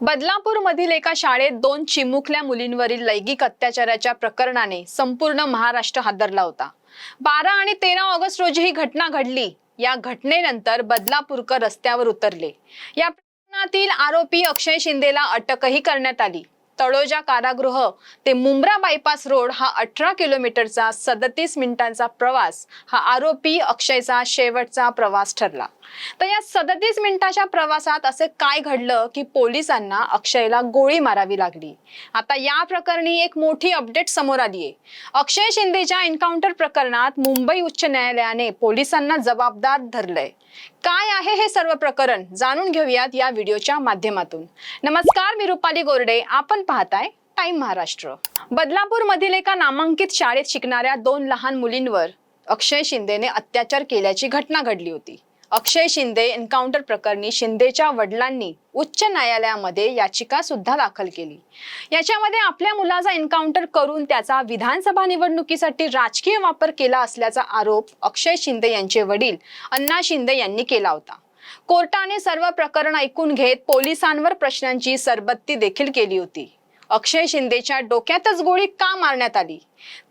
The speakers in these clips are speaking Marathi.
बदलापूर मधील एका शाळेत दोन चिमुकल्या मुलींवरील लैंगिक अत्याचाराच्या प्रकरणाने संपूर्ण महाराष्ट्र हादरला होता. बारा आणि तेरा ऑगस्ट रोजी ही घटना घडली. या घटनेनंतर बदलापूरकर रस्त्यावर उतरले. या प्रकरणातील आरोपी अक्षय शिंदेला अटकही करण्यात आली. तळोजा कारागृह ते मुंब्रा बायपास रोड हा अठरा किलोमीटरचा सदतीस मिनिटांचा प्रवास हा आरोपी अक्षयचा शेवटचा प्रवास ठरला. तर या सदतीस मिनिटाच्या प्रवासात असे काय घडलं की पोलिसांना अक्षयला गोळी मारावी लागली? आता या प्रकरणी एक मोठी अपडेट समोर आली आहे. अक्षय शिंदेच्या एन्काउंटर प्रकरणात मुंबई उच्च न्यायालयाने पोलिसांना जबाबदार धरलंय. काय आहे हे सर्व प्रकरण जाणून घेऊयात या व्हिडिओच्या माध्यमातून. नमस्कार मी रुपाली गोरडे. आपण पाहताय टाइम महाराष्ट्र. बदलापूर मधील एका नामांकित शाळेत शिकणाऱ्या दोन लहान मुलींवर अक्षय शिंदेने अत्याचार केल्याची घटना घडली होती. अक्षय शिंदे एन्काउंटर प्रकरणी शिंदेच्या वडिलांनी उच्च न्यायालयामध्ये याचिका सुद्धा दाखल केली. याच्यामध्ये आपल्या मुलाचा एन्काउंटर करून त्याचा विधानसभा निवडणुकीसाठी राजकीय वापर केला असल्याचा आरोप अक्षय शिंदे यांचे वडील अण्णा शिंदे यांनी केला होता. कोर्टाने सर्व प्रकरण ऐकून घेत पोलिसांवर प्रश्नांची सरबत्ती देखील केली होती. अक्षय शिंदेच्या डोक्यातच गोळी का मारण्यात आली?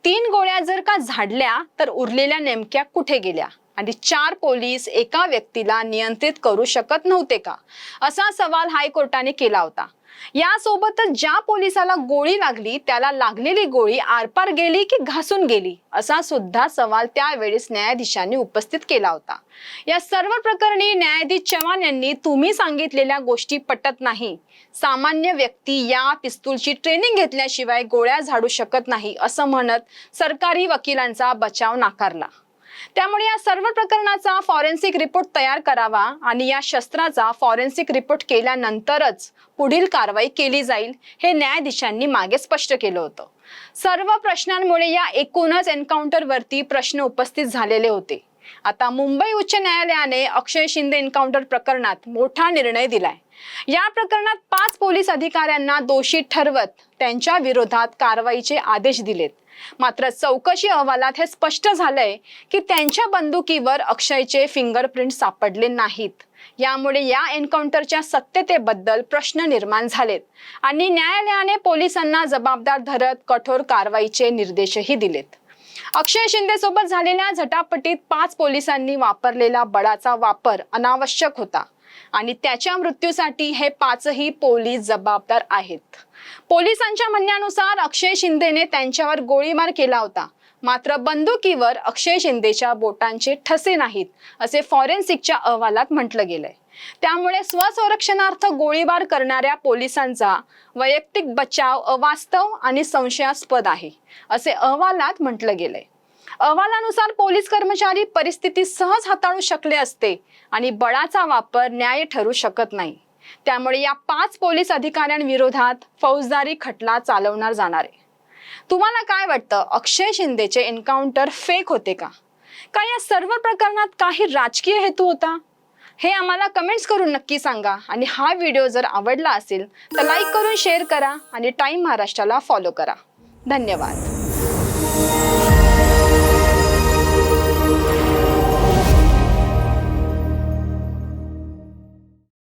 तीन गोळ्या जर का झाडल्या तर उरलेल्या नेमक्या कुठे गेल्या? आणि चार पोलीस एका व्यक्तीला नियंत्रित करू शकत नव्हते का? असा सवाल हायकोर्टाने केला होता. यासोबतच ज्या पोलिसाला गोळी लागली त्याला लागलेली गोळी आरपार गेली की घासून गेली असा सुद्धा सवाल त्यावेळेस न्यायाधीशांनी उपस्थित केला होता. या सर्व प्रकरणी न्यायाधीश चव्हाण यांनी तुम्ही सांगितलेल्या गोष्टी पटत नाही. सामान्य व्यक्ती या पिस्तूलची ट्रेनिंग घेतल्याशिवाय गोळ्या झाडू शकत नाही असं म्हणत सरकारी वकिलांचा बचाव नाकारला. त्यामुळे या सर्व प्रकरणाचा फॉरेन्सिक रिपोर्ट तयार करावा आणि या शस्त्राचा फॉरेन्सिक रिपोर्ट केल्यानंतरच पुढील कारवाई केली जाईल हे न्यायाधीशांनी मागे स्पष्ट केलं होतं. सर्व प्रश्नांमुळे या एकूणच एन्काउंटरवरती प्रश्न उपस्थित झालेले होते. आता मुंबई उच्च न्यायालयाने अक्षय शिंदे एन्काउंटर प्रकरणात मोठा निर्णय दिलाय. या प्रकरणात पाच पोलीस अधिकाऱ्यांना दोषी ठरवत त्यांच्या विरोधात कारवाईचे आदेश दिलेत. मात्र चौकशी अहवालात हे स्पष्ट झालंय की त्यांच्या बंदुकीवर अक्षयचे फिंगरप्रिंट सापडले नाहीत. यामुळे या एन्काउंटरच्या सत्यतेबद्दल प्रश्न निर्माण झालेत आणि न्यायालयाने पोलिसांना जबाबदार धरत कठोर कारवाईचे निर्देशही दिलेत. अक्षय शिंदे सोबत झालेल्या झटापटीत पाच पोलिसांनी वापरलेला बळाचा वापर अनावश्यक होता. आणि त्याच्या मृत्यूसाठी हे पाचही पोलीस जबाबदार आहेत. पोलिसांच्या म्हणण्यानुसार अक्षय शिंदेने त्यांच्यावर गोळीबार केला होता. मात्र बंदुकीवर अक्षय शिंदेच्या बोटांचे ठसे नाहीत असे फॉरेन्सिकच्या अहवालात म्हटलं गेलंय. त्यामुळे स्वसंरक्षणार्थ गोळीबार करणाऱ्या पोलिसांचा वैयक्तिक बचाव अवास्तव आणि संशयास्पद आहे असे अहवालात म्हटलं गेलंय. अहवालानुसार पोलीस कर्मचारी परिस्थिती सहज हाताळू शकले असते आणि बळाचा वापर न्याय ठरू शकत नाही. त्यामुळे या पाच पोलीस अधिकाऱ्यांविरोधात फौजदारी खटला चालवणार जाणार आहे. तुम्हाला काय वाटतं? अक्षय शिंदेचे एन्काउंटर फेक होते का? का या सर्व प्रकरणात काही राजकीय हेतू होता? हे आम्हाला कमेंट्स करून नक्की सांगा. आणि हा व्हिडिओ जर आवडला असेल तर लाईक करून शेअर करा आणि टाईम महाराष्ट्राला फॉलो करा. धन्यवाद.